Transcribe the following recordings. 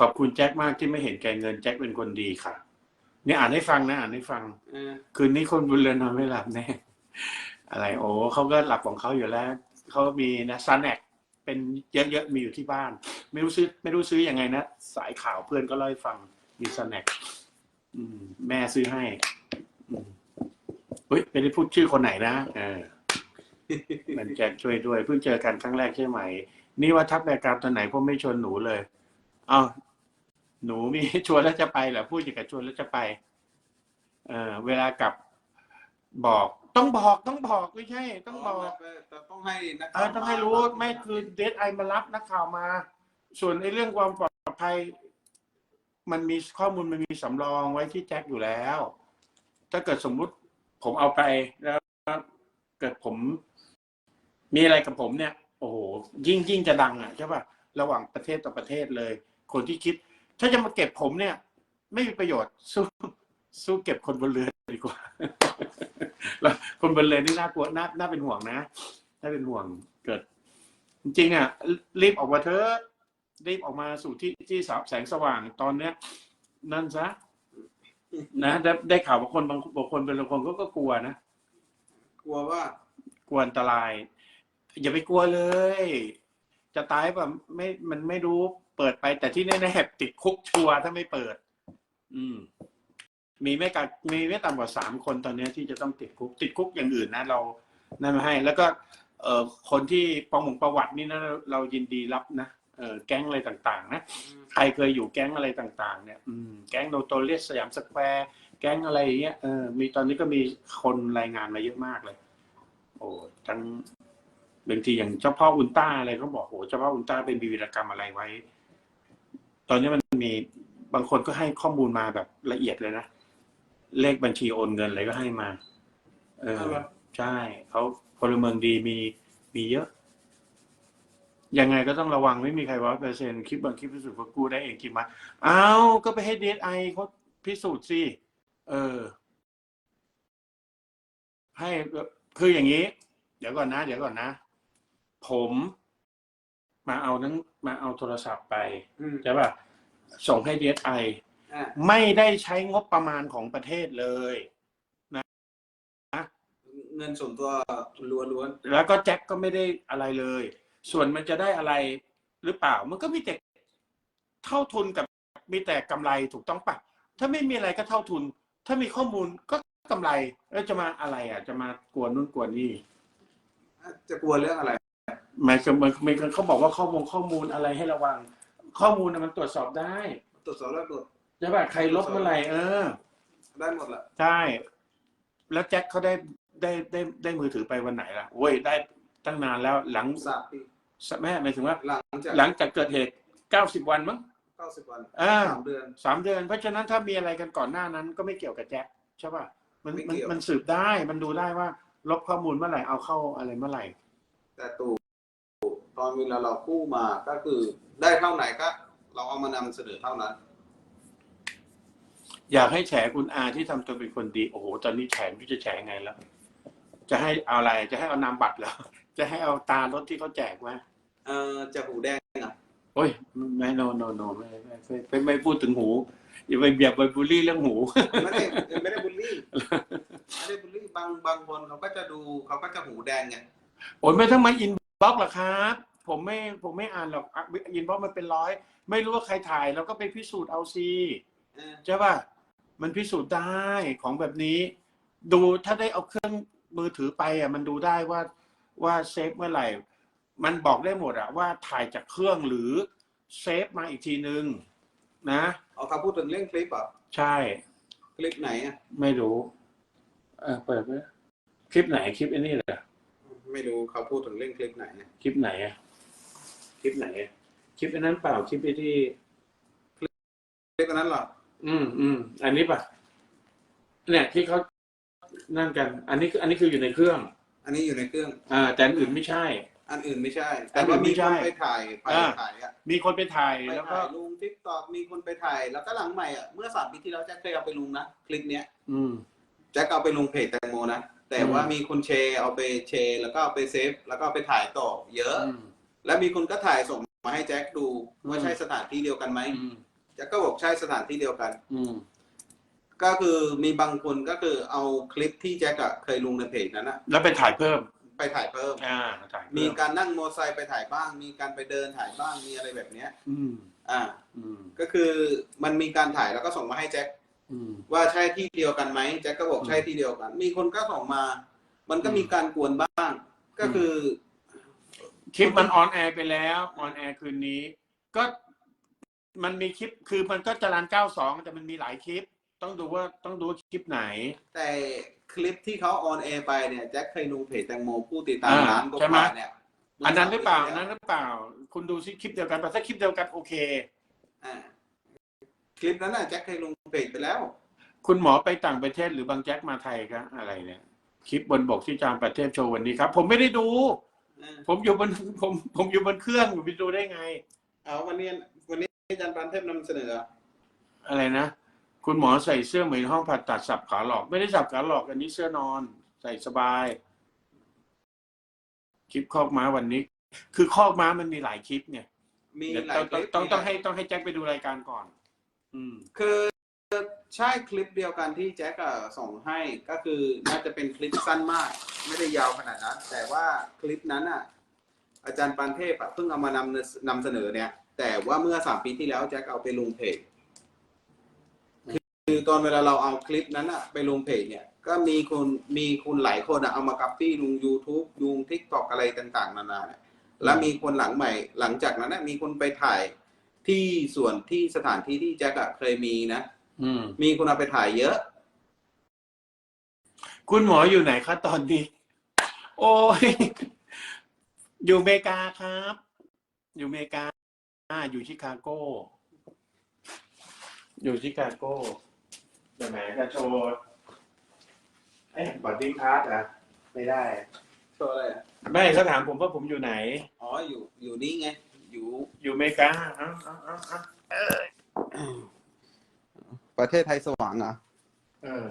ขอบคุณแจ็คมากที่ไม่เห็นแก่เงินแจ็คเป็นคนดีค่ะ เนี่ยอ่านให้ฟังนะ อ่านให้ฟังเออคืนนี้คนบุญเรือนนอนไม่หลับแน่อะไรโอ้เขาก็หลับของเขาอยู่แล้วเขามีนะซันแอกเป็นเยอะๆมีอยู่ที่บ้าน ไม่รู้ซื้อ ไม่รู้ซื้ออยังไงนะสายข่าวเพื่อนก็เล่าให้ฟังมีซันแอกแม่ซื้อให้อืมเฮ้ยไม่ได้พูดชื่อคนไหนนะเออมันแจ็คช่วยด้วยเพิ่งเจอกันครั้งแรกใช่ไหม นี่ว่าทักรายการตอนไหนผมไม่ชวนหนูเลย เอา หนูมีชวนแล้วจะไปเหรอพูดอย่างกับชวนแล้วจะไป เออเวลากลับบอก ต้องบอกต้องบอกไม่ใช่ ต้องบอกแต่ต้องให้นักเออต้องให้รู้ไม่คือเดทไอมารับนักข่าวมา ส่วนในเรื่องความปลอดภัย มันมีข้อมูลมันมีสำรองไว้ที่แจ็คอยู่แล้ว ถ้าเกิดสมมุติผมเอาไปแล้วเกิดผม มีอะไรกับผมเนี่ย โอ้โหยิ่งยิ่งจะดังอะใช่ป่ะระหว่างประเทศต่อประเทศเลย คนที่คิด ถ้าจะมาเก็บผมเนี่ย ไม่มีประโยชน์สู้สู้เก็บคนบนเรือดีกว่าแล้วคนบนเรือนี่น่ากลัวน่าน่าเป็นห่วงนะน่าเป็นห่วงเกิด จริงๆอะรีบออกมาเถอะรีบออกมาสู่ที่ที่แสงสว่างตอนเนี้ย นั่นซะนะได้ได้ข่าวว่าคนบางบางคนเป็นบางคนก็ก็กลัวนะกลัวว่ากลัวอันตราย อย่าไปกลัวเลย จะตายแบบไม่มันไม่รู้ เปิดไปแต่ที่แน่ๆติดคุกชัวร์ถ้าไม่เปิด อืม มีไม่กัมีไม่ต่ำกว่าสามคนตอนเนี้ยที่จะต้องติดคุก ติดคุกอย่างอื่นนะเรานั่นมาให้ แล้วก็ เอ่อคนที่ประมงประวัตินี่นะเราเรายินดีรับนะเออแก๊งอะไรต่าง ๆ นะใครเคยอยู่แก๊งอะไรต่าง ๆ เนี่ย อืมแก๊งโนโตเลียสสยามสแควร์แก๊งอะไรอย่างเงี้ยเออมีตอนนี้ก็มีคนรายงานมาเยอะมากเลย โอ้ทั้งบางทีอย่างเจ้าพ่ออุลตร้าอะไรเขาบอกโอ้เจ้าพ่ออุลตร้าเป็นวีรกรรมอะไรไว้ ตอนนี้มันมีบางคนก็ให้ข้อมูลมาแบบละเอียดเลยนะ เลขบัญชีโอนเงินอะไรก็ให้มา เออเอาเหรอใช่เขาพลเมืองดีมีมีเยอะ ยังไงก็ต้องระวังไม่มีใครร้อยเปอร์เซ็นคลิปบางคลิปพิสูจน์ว่ากู้ได้เองจริงไหมอ้าวก็ไปให้ดีไอเขาพิสูจน์สิเออ ให้คืออย่างนี้ เดี๋ยวก่อนนะ เดี๋ยวก่อนนะ ผม มาเอานั้นมาเอาโทรศัพท์ไปอืมใช่ป่ะส่งให้ดีไออะไม่ได้ใช้งบประมาณของประเทศเลย เงินส่วนตัวล้วนแล้วก็แจ็คก็ไม่ได้อะไรเลย ส่วนมันจะได้อะไรหรือเปล่า มันก็มีแต่เท่าทุนกับมีแต่กำไรถูกต้องปะถ้าไม่มีอะไรก็เท่าทุน ถ้ามีข้อมูลก็กำไรแล้วจะมาอะไรอะ จะมากวนนู่นกวนนี่ ๆจะกลัวเรื่องอะไร หมายถึงมันมันเขาบอกว่าข้อมูลข้อมูลอะไรให้ระวัง ข้อมูลน่ะมันตรวจสอบได้ตรวจสอบแล้วตรวจใช่ปะใครลบเมื่อไหร่เออได้หมดละใช่แล้วแจ็คเขาได้ได้ได้ได้มือถือไปวันไหนล่ะโว้ยได้ตั้งนานแล้วหลังสามปีแม่หมายถึงว่า หลังจากหลังจากเกิดเหตุเก้าสิบวันมั้งเก้าสิบวันอ่า สามเดือน สามเดือน เพราะฉะนั้นถ้ามีอะไรกันก่อนหน้านั้นก็ไม่เกี่ยวกับแจ็คใช่ป่ะมันไม่มันเกี่ยว มันสืบได้มันดูได้ว่า ลบข้อมูลเมื่อไหร่เอาเข้าอะไรเมื่อไหร่ แต่ตู่ ตอนเวลาเรากู้มาก็คือได้เท่าไหนก็ เราเอามานำเสนอเท่านั้น อยากให้แฉคุณอาที่ทำตัวเป็นคนดี โอ้โห ตอนนี้แฉไม่รู้จะแฉไงแล้ว จะให้เอาอะไร จะให้เอานามบัตรเหรอ จะให้เอาตารถที่เขาแจกไหมเออจะหูแดงอะโอ้ยไม่โนโนโนไม่ไม่ไม่ไม่ไม่พูดถึงหูอย่าไปเบียบไปบูลลี่เรื่องหูไม่ได้ไม่ได้บูลลี่ไม่ได้บูลลี่บางบางคนเขาก็จะดูเขาก็จะหูแดงไงโอ้ยไม่ต้องมาอิน บ็อกหรอกครับ ผมไม่ผมไม่อ่านหรอกอินบ็อกมันเป็นร้อย ไม่รู้ว่าใครถ่ายเราก็ไปพิสูจน์เอาซีเออใช่ป่ะมันพิสูจน์ได้ของแบบนี้ ดูถ้าได้เอาเครื่องมือถือไปอะมันดูได้ว่าว่าเซฟเมื่อไหร่ มันบอกได้หมดอะว่าถ่ายจากเครื่องหรือเซฟมาอีกทีนึง นะเอาเขาพูดถึงเรื่องคลิปเหรอะใช่ คลิปไหนอะไม่รู้ เออเปิดไหมคลิปไหนคลิปไอ้นี่เหรอ ไม่รู้เขาพูดถึงเรื่องคลิปไหนอะคลิปไหนอะคลิปไหนอะคลิปอันนั้นเปล่าคลิปไอ้ที่ คลิปอันนั้นเหรออืมอืมอันนี้ป่ะ เนี่ยที่เขานั่นกัน อันนี้คืออันนี้คืออยู่ในเครื่อง อันนี้อยู่ในเครื่อง อ่า แต่อันอื่นไม่ใช่ อันอื่นไม่ใช่อัแต่นอื่ว่านไม่มีใช่คนไปถ่ายไปอ่า ถ่ายอะมีคนไปถ่ายไปแล้วก็ ถ่ายลุงทิกตอกมีคนไปถ่าย แล้วก็หลังใหม่อะเมื่อสามปีที่แล้วแจ็คเคยเอาไปลงนะคลิปเนี้ยอืม แจ็คเอาไปลงเพจแตงโมนะแต่ว่าอืมมีคนแชร์เอาไปแชร์แล้วก็เอาไปเซฟ แล้วก็เอาไปถ่ายต่อเยอะ อืม แล้วมีคนก็ถ่ายส่งมาให้แจ็คดูว่าอืมใช่สถานที่เดียวกันไหมอืมแจ็คก็บอกใช่สถานที่เดียวกัน อืม ก็คือมีบางคนก็คือเอาคลิปที่แจ็คอะเคยลงในเพจนั้นอะแล้วไปถ่ายเพิ่ม ไปถ่ายเพิ่ม อ่าถ่ายเพิ่มีการนั่งมอเตอร์ไซค์ไปถ่ายบ้าง มีการไปเดินถ่ายบ้างมีอะไรแบบเนี้ย อืม อ่า อืม ก็คือมันมีการถ่ายแล้วก็ส่งมาให้แจ็คอืม ว่าใช่ที่เดียวกันไหมแจ็คก็บอกอืมใช่ที่เดียวกัน มีคนก็ส่งมา มันก็อืมมีการกวนบ้าง ก็คือคลิปมันออนแอร์ไปแล้วออนแอร์คืนนี้ ก็มันมีคลิปคือมันก็จรันเก้าสองแต่มันมีหลายคลิป ต้องดูว่าต้องดูว่าคลิปไหน แต่คลิปที่เขาออนแอร์ไปเนี่ยแจ็คเคยลงเพจแตงโมผู้ติดตามอ่าล้านกใช่ไหมว่าเนี่ยอันนั้นหรือเปล่ามื่อันสนั้มนปีหรือเปล่า คุณดูซิคลิปเดียวกันแต่ถ้าคลิปเดียวกันโอเค อ่า คลิปนั้นน่ะแจ็คเคยลงเพจไปแล้ว คุณหมอไปต่างประเทศหรือบางแจ็คมาไทยครับอะไรเนี่ยคลิปบนบกที่จามประเทศโชว์วันนี้ครับ ผมไม่ได้ดู อ่าผมอยู่บนผมผมอยู่บนเครื่องผมไปดูได้ไง เอาวันนี้วันนี้อาจารย์ปานเทพนำเสนอ อะไรนะ คุณหมอใส่เสื้อเหมือนห้องผ่าตัดสับขาหลอก ไม่ได้สับขาหลอกอันนี้เสื้อนอน ใส่สบาย คลิปคอกม้าวันนี้ คือคอกม้ามันมีหลายคลิปเนี่ยมีเดี๋ยวหลายต้องคต้องลิปต้องต้องให้ต้องให้แจ็คไปดูรายการก่อน อืมคือใช่คลิปเดียวกันที่แจ็คอะส่งให้ก็คือน่าจะเป็นคลิปสั้นมาก ไม่ได้ยาวขนาดนั้น แต่ว่าคลิปนั้นอะอาจารย์ปานเทพอะเพิ่งเอามานำนำเสนอเนี่ย แต่ว่าเมื่อสามปีที่แล้วแจ็คเอาไปลงเพจคือตอนเวลาเราเอาคลิปนั้นอะไปลงเพจเนี่ยก็มีคนมีคนหลายคนอะเอามากัปปี้ลง YouTube ลง TikTok อะไรต่าง ๆ นานาเนี่ยแล้วมีคนหลังใหม่ หลังจากนั้นนะมีคนไปถ่าย ที่ส่วนที่สถานที่ที่แจ็คอะเคยมีนะอืม มีคนเอาไปถ่ายเยอะ คุณหมออยู่ไหนคะตอนนี้ โอ้ย อยู่อเมริกาครับ อยู่อเมริกาอ่าอยู่ชิคาโก อยู่ชิคาโกแต่แหมจะโชว์เอ๊ะบอดดิ้งพาร์ตอะ ไม่ได้ โชว์อะไรอะไม่เขาถามผมว่าผมอยู่ไหน อ๋ออยู่อยู่นี่ไง อยู่อยู่อเมริกาเอ้าเอ้าเอ้าเอ้าประเทศไทยสว่างเหรอะเออ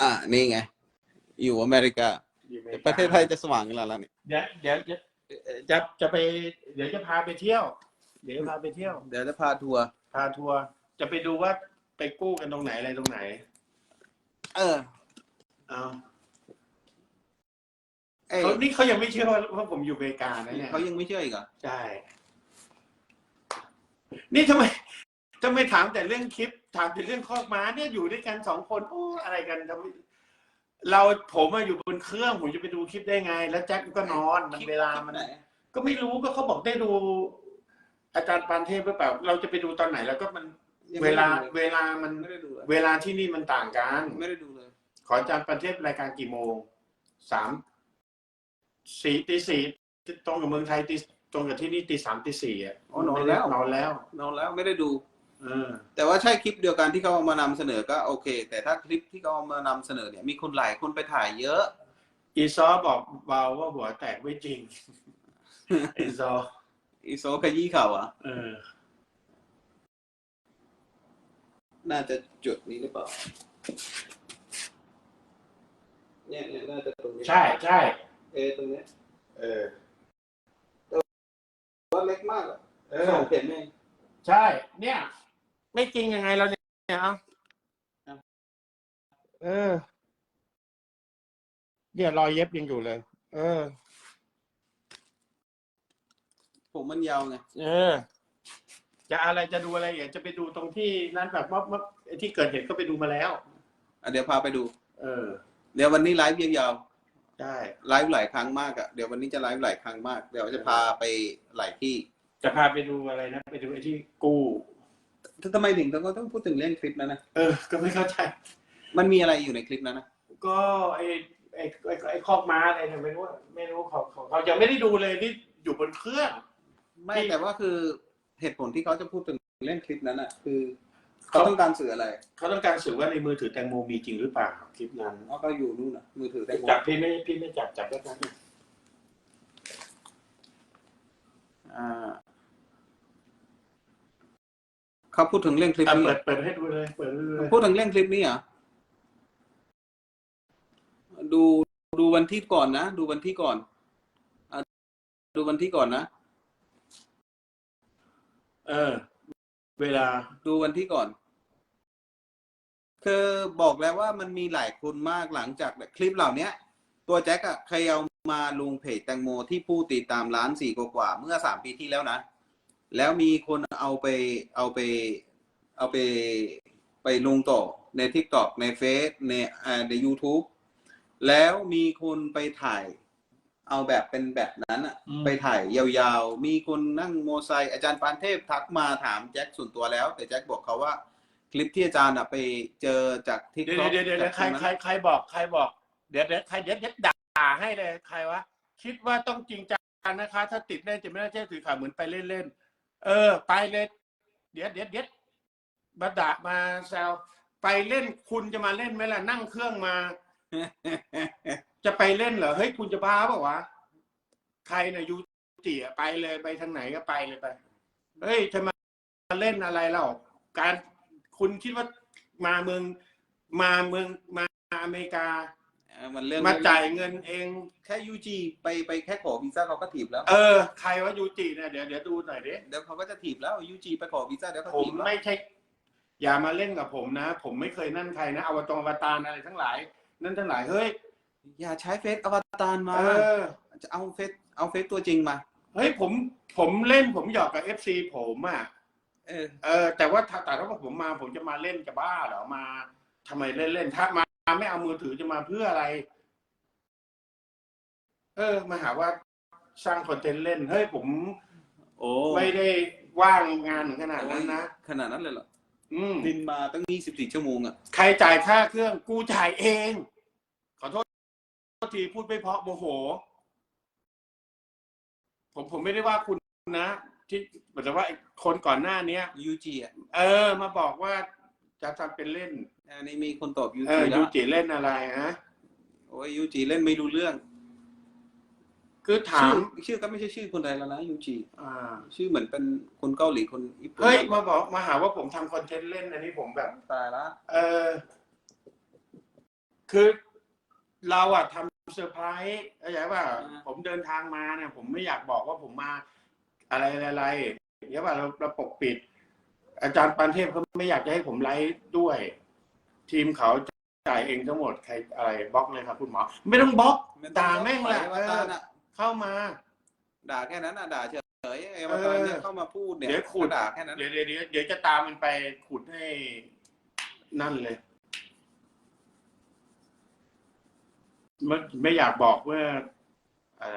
อ่านี่ไง อยู่อเมริกา อยู่อมกาประเทศไทยจะสว่างกันแล้วล่ะนี่เดี๋ยวเดี๋ยวจะจะจะไป เดี๋ยวจะพาไปเที่ยว เดี๋ยวจะพาไปเที่ยว เดี๋ยวจะพาทัวร์พาทัวร์จะไปดูว่าไปกู้กันตรงไหนอะไรตรงไหน เออ เอา เอ้ยเขานี่เขายังไม่เชื่อว่าว่าผมอยู่อเมริกานะเนี่ยเขายังไม่เชื่ออีกเหรอใช่ นี่ทำไมทำไมถามแต่เรื่องคลิป ถามแต่เรื่องคอกม้าเนี่ยอยู่ด้วยกันสองคนโอ้อะไรกันทำไมเราผมอะอยู่บนเครื่องผมจะไปดูคลิปได้ไง แล้วแจ็คก็นอนมันเวลามันไหนก็ไม่รู้ก็เขาบอกได้ดู อาจารย์ปานเทพหรือเปล่า เราจะไปดูตอนไหน แล้วก็มันยังเวไม่ลาได้ดูเวลามันไม่ได้ดูเลยเวลาที่นี่มันต่างกัน ไม่ได้ดูเลย ขออาจารย์ประเทศรายการกี่โมงสาม สี่ตีสี่ตรงกับเมืองไทยตีตรงกับที่นี่ตีสามตีสี่อะอ๋อนอนแล้ว นอนแล้ว นอนแล้วไม่ได้ดู เออ แต่ว่าใช่คลิปเดียวกันที่เขาเอามานำเสนอก็โอเค แต่ถ้าคลิปที่เขาเอามานำเสนอเนี่ยมีคนหลายคนไปถ่ายเยอะ อีซอบอกเบาว่าหัวแตกไม่จริง อีซอ อีโซขยี้เข่าอะเออ น่าจะจุดนี้หรือเปล่าเนี่ยเนี่ยน่าจะตรงนี้ใช่ใช่ เอตรงเนี้ยเออ ว่าเล็กมากอะเอสอองเข็มเองใช่ เนี่ย ไม่จริงยังไงเราเนี่ยเอาเออ เนี่ยรอยเย็บยังอยู่เลย เออ ผมมันยาวไงเออ จะอะไรจะดูอะไรอยากจะไปดูตรงที่นั้นแบบว่าว่าที่เกิดเหตุก็ไปดูมาแล้ว อะเดี๋ยวพาไปดู เออ เดี๋ยววันนี้ไลฟ์ยาว ได้ๆไลฟ์หลายครั้งมากอะเดี๋ยววันนี้จะไลฟ์หลายครั้งมาก เดี๋ยวจะพาไปหลายที่จะพาไปดูอะไรนะ ไปดูไอ้ที่กู้ทำไมถึงต้องต้องพูดถึงเรื่องคลิปนั้นนะเออ ก็ไม่เข้าใจ มันมีอะไรอยู่ในคลิปนั้นนะก็ไอ้ไอ้ไอ้ไอ้คอกม้าอะไรเนี่ยไม่รู้ไม่รู้เขาเขาเขายังไม่ได้ดูเลยนี่อยู่บนเครื่อง ไม่ที่แต่ว่าคือเหตุผลที่เขาจะพูดถึงเรื่องคลิปนั้นอะคือ เขาต้องการสื่ออะไรเขาต้องการสื่อว่าในมือถือแตงโมมีจริงหรือเปล่าคลิปนั้นเขาก็อยู่นู่นนะมือถือแตงโมจับพี่ไม่พี่ไม่จับจับได้ไหมอ่าเขาพูดถึงเรื่องคลิปอะนี้เปิดเปิดให้ดูเลยเปิดให้ดูเลยพูดถึงเรื่องคลิปนี้เหรอดูดูวันที่ก่อนนะ ดูวันที่ก่อนดูวันที่ก่อนนะ เออ เวลาดูวันที่ก่อน คือบอกแล้วว่ามันมีหลายคนมากหลังจากคลิปเหล่าเนี้ยตัวแจ็คอะเคยเอามาลงเพจแตงโมที่ผู้ติดตามล้านสี่กว่าๆเมื่อสามปีที่แล้วนะ แล้วมีคนเอาไปเอาไปเอาไปไปลงต่อใน TikTok ในเฟซในอ่าใน YouTube แล้วมีคนไปถ่ายเอาแบบเป็นแบบนั้นอะอืมไปถ่ายยาวๆ มีคนนั่งโมอไซค์อาจารย์ปานเทพทักมาถามแจ็คส่วนตัวแล้ว แต่แจ็คบอกเขาว่า คลิปที่อาจารย์อะไปเจอจากทิกเดี๋ยวต็อกเดี๋ยวเดี๋ยวเดี๋ยวใครใครใครบอกใครบอก เดี๋ยวเดี๋ยวใครเดี๋ยวเดี๋ยวด่าให้เลยใครวะคิดว่าต้องจริงจังนะคะ ถ้าติดเล่นจะไม่ได้เชื่อถือข่าวเหมือนไปเล่นเล่นๆเออ ไปเลย เดี๋ยวเดี๋ยวเดี๋ยวมาด่ามาแซวไปเล่นคุณจะมาเล่นไหมล่ะนั่งเครื่องมา จะไปเล่นเหรอเฮ้ยคุณจะบ้าเปล่าวะใครเนี่ยยูจิอะไปเลยไปทางไหนก็ไปเลยไปเฮ้ยจะมาเล่นอะไรเล่าการ คุณคิดว่ามาเมืองมาเมืองมาอเมริกาเออมันเรื่องมาจ่ายเงินเองแค่ยูจีไปไปแค่ขอวีซ่าเขาก็ถีบแล้ว เออ ใครว่ายูจิเนี่ยเดี๋ยวเดี๋ยวดูหน่อยดิเดี๋ยวเขาก็จะถีบแล้วยูจีไปขอวีซ่าเดี๋ยวเขาผมถีบแล้วไม่ใช่ อย่ามาเล่นกับผมนะ ผมไม่เคยนั่นใครนะอวตารอวตารอะไรทั้งหลาย นั่นทั้งหลายเฮ้ยอย่าใช้เฟซอวตารมาเออ จะเอาเฟซเอาเฟซตัวจริงมา เฮ้ยผมผมเล่นผมหยอกกับเอฟซีผมอะ เออเออแต่ว่าถ้าแต่ถ้าผมมาผมจะมาเล่นจะบ้าเหรอมาทำไมเล่นเล่นถ้ามาไม่เอามือถือจะมาเพื่ออะไร เออมาหาว่าสร้างคอนเทนต์เล่นเฮ้ยผมโอ้ไม่ได้ว่างงานถึงขนาดนั้นนะขนาดนั้นเลยเหรออืมบินมาตั้งยี่สิบสี่ชั่วโมงอะใครจ่ายค่าเครื่องกูจ่ายเอง ขอโทษทีพูดไม่เพราะโมโห ผมผมไม่ได้ว่าคุณนะ ที่เหมือนกับว่าไอ้คนก่อนหน้าเนี้ย ยูจีอะเออ มาบอกว่าจะทำเป็นเล่น อันนี้มีคนตอบยูเอจีอแล้ยูวจิเล่นอะไรฮะ โอ้ยยูจีเล่นไม่รู้เรื่องคือถาชื่มอชื่อก็ไม่ใช่ชื่อคนไทยแล้วนะยูจีอ่า ชื่อเหมือนเป็นคนเกาหลีคนญี่ปุ่นเฮ้ย มาบอกมาหาว่าผมทำคอนเทนต์เล่นอันนี้ผมแบบ ตายละเออ คือเราอะทำเซอร์ไพรส์เข้าใจป่ะผมเดินทางมาเนี่ย ผมไม่อยากบอกว่าผมมา อะไรอะไรเดี๋ยวว่าเราเราปกปิด อาจารย์ปานเทพเขาไม่อยากจะให้ผมไลฟ์ด้วย ทีมเขาจ่ายเองทั้งหมดใครอะไรบล็อกเลยครับคุณหมอ ไม่ต้องบล็อกด่าแม่งแหละอวตารน่ะเข้ามา ด่าแค่นั้นอะด่าเฉยๆไอ้อวเออตารเนี่ยเข้ามาพูดเนี่ยเดี๋ยวขุดก็ด่าแค่นั้นเดี๋ยวเดี๋ยวเดี๋ยวเดี๋ยวจะตามมันไปขุดให้นั่นเลยไม่ไม่อยากบอกว่าอะไร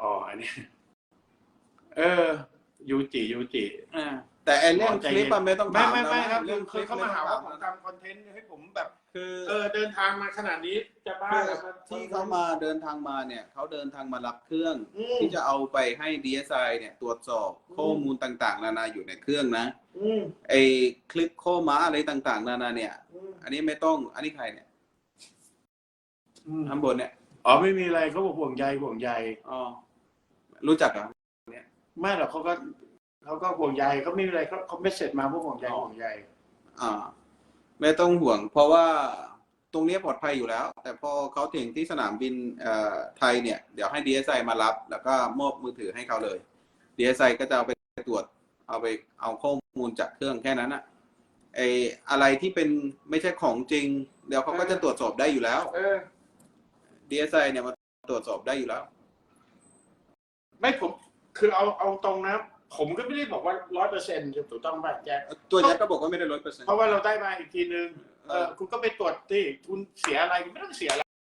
อ๋ออันนี้ เออ ยูจิยูจิอ่า แต่ไอ้เรื่องคลิปอะไม่ต้องไม่ถามไม่ไม่นะครับเรื่องคคืลิอปเขามาหาว่าผมไต้องถทำคอนเทนต์ให้ผมแบบ คือเออเดินทางมาขนาดนี้จะบ้าคือเหรอที่เขามาเดินทางมาเนี่ยเขาเดินทางมารับเครื่อง อืม ที่จะเอาไปให้ DSI เนี่ยตรวจสอบอืมข้อมูลต่างๆ นานาอยู่ในเครื่องนะอืมไอ้คลิปข้อม้าอะไรต่างๆ นานาเนี่ย อืมอันนี้ไม่ต้อง อันนี้ใครเนี่ยอืมข้างบนเนี่ยอ๋อไม่มีอะไรเขาบอกห่วงใยห่วงใย อ๋อ รู้จักเหรอ ไม่หรอกเขาก็เขาก็ห่วงใยเขาไม่มีอะไรเขาเขาไม่เสร็จมาเพราะห่วงใยอ๋อ ห่วงใยอ่า ไม่ต้องห่วง เพราะว่าตรงนี้ปลอดภัยอยู่แล้ว แต่พอเขาถึงที่สนามบินเอ่อไทยเนี่ย เดี๋ยวให้ DSI มารับ แล้วก็มอบมือถือให้เขาเลย DSI ก็จะเอาไปตรวจ เอาไปเอาข้อมูลจากเครื่องแค่นั้นอะไออะไรที่เป็นไม่ใช่ของจริง เดี๋ยวเขาก็จะตรวจสอบได้อยู่แล้ว เออ DSI เนี่ยมาตรวจสอบได้อยู่แล้ว ไม่ผมคือเอาเอาตรงนะ ผมก็ไม่ได้บอกว่าร้อยเปอร์เซ็นต์ถูกต้องป่ะแจ๊คตัวแจ็คก็บอกว่าไม่ได้ร้อยเปอร์เซ็นต์เพราะว่าเราได้มาอีกทีนึงเออคุณก็ไปตรวจที่คุณเสียอะไรคุณไม่ต้องเสียอะไร